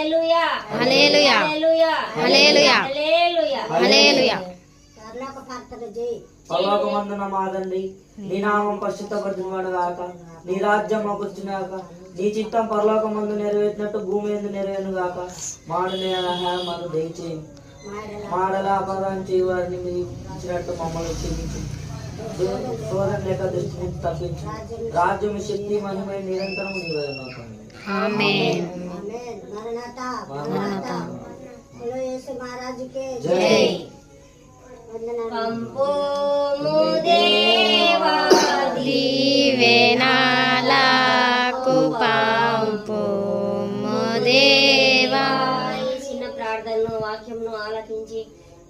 హల్లెలూయా. హల్లెలూయా. హల్లెలూయా. హల్లెలూయా. పరలోకమందున మాదండి నీ నామం పరిశుద్ధపరచువాడు నీ రాజ్యం కూర్చున్నాక నీ చిత్తం పరలోకమందు నెరవేర్చినట్టు భూమి ఎందు నెరవేరును గాక మాడలే ఆహారమను దయచేయి. మాడల అపదానం చేయవారిని మీరు ఇచ్చినట్టు మమ్మల్ని క్షమించు. శోధన లేక దృష్టి తప్పించు. రాజ్యం శక్తి మహిమ నిరంతరం నీవే ఉన్నావు ఆమేన్ జై పంపుము దేవా దీవెనాలకు పంపు దేవా ఈ చిన్న ప్రార్థనను వాక్యంను ఆలకించి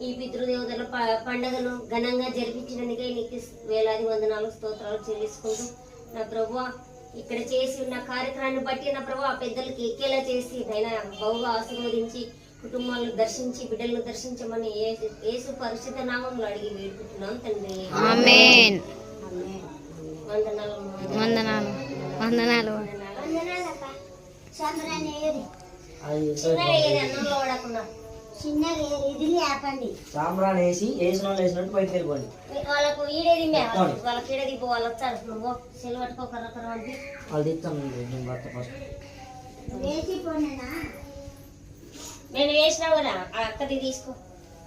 ఈ పితృదేవతల ప- పండుగను ఘనంగా జరిపించినందుకే నీకు వేలాది వందనాలు స్తోత్రాలు చెల్లించుకుంటూ నా ప్రభు ఇక్కడ చేసి ఉన్న కార్యక్రమాన్ని బట్టి నా ప్రభు ఆ పెద్దలకి ఎక్కేలా చేసి నైనా బహుగా ఆశీర్వదించి కుటుంబాలను దర్శించి బిడ్డలను దర్శించమని యేసు- యేసు పరిశుద్ధ నామంలో అడిగి వేడుకుంటున్నాం తండ్రి. ఆమేన్. వందనాలు. వందనాలు. వందనాలు. అది చిన్నగా పడకుండా సాంబ్రాన్ వేసి వేసిన వాళ్ళు వేసినట్టు బయటకు వెళ్ళిపోండి. వాళ్ళకు ఈడేది వాళ్ళకి. ఈడేది పో వాళ్ళు వచ్చారు నువ్వు సెలవు పట్టుకో కర్ర కర్ర అంటే. వాళ్ళు తీస్తాం నేను భర్త ఫస్ట్ నేను వేసినా కదా ఆ అక్కది తీసుకో.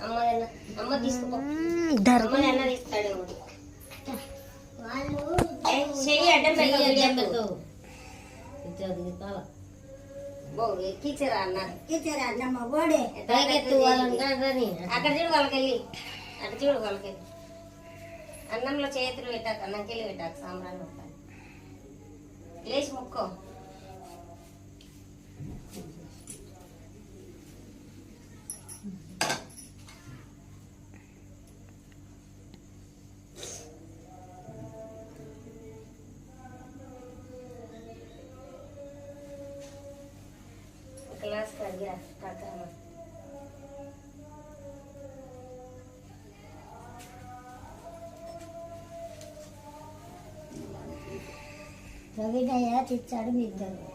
అమ్మదన్న అమ్మ తీసుకో అమ్మది అన్న తీస్తాడేమో ఏ, చెయ్యి అడ్డం పెట్టు అన్న? అక్కడ చూడు అన్నంలో చేతులు పెట్టాక అన్నంకి వెళ్ళి పెట్టాక సాంబ్రాన్ని లేచి ముక్కో. గ్లాస్ కడిగిరా కాకరమ్మ తెచ్చాడు మీ ఇద్దరు గ్లాస్ అమ్మ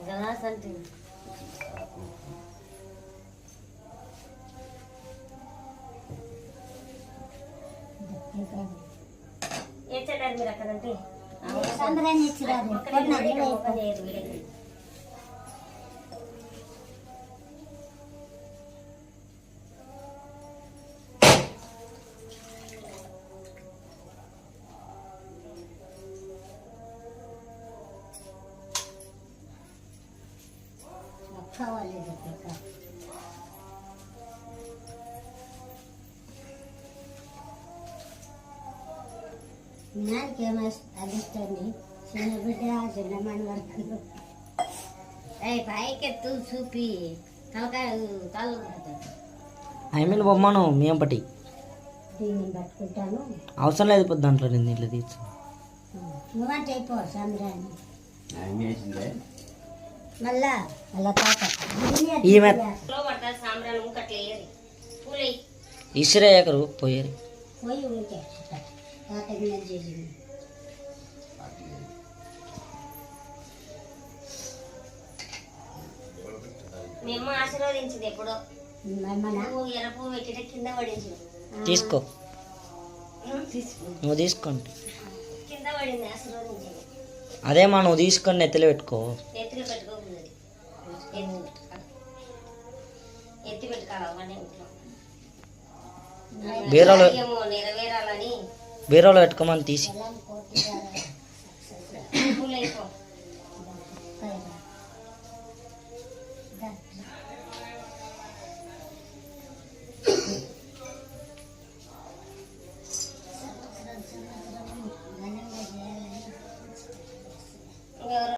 గ్లాస్ అంటే ఏ చెడ్డారు మీరు అక్కడంటే? సంబరాన్ని ఇచ్చిరాదు కావాలి చెప్పక నాకేమో అదిష్టండి చిన్న బిడ్డ చిన్న మన వరకు ఏయ్ పైకెత్తు చూపి తలకాయ తల ఐ మీన్ బొమ్మను మేంపటి దీన్ని పట్టుకుంటాను అవసరం లేదు ఇప్పుడు దాంట్లో నేను ఇట్లా తీసు నువ్వంటే అయిపో సంద్రాన్ని మళ్ళా మళ్ళా తాత ఈమె ఇసిరేయకరు పోయేరు. పోయి ఉంటే తాత మీద చేసింది. మేము ఆశీర్వదించింది ఎప్పుడో. పెట్టిన కింద పడింది తీసుకో. నువ్వు తీసుకోండి. కింద పడింది ఆశీర్వదించింది. అదేమా నువ్వు తీసుకొని నెత్తిలో పెట్టుకో. ఎత్తులు పెట్టుకోకున్నది ఎత్తు ఎత్తి పెట్టుకోవాలి అవన్నీ ఇంట్లో. బీరాలో నెరవేరాలని. బీరోలో పెట్టుకోమని తీసి. పూలు అయిపో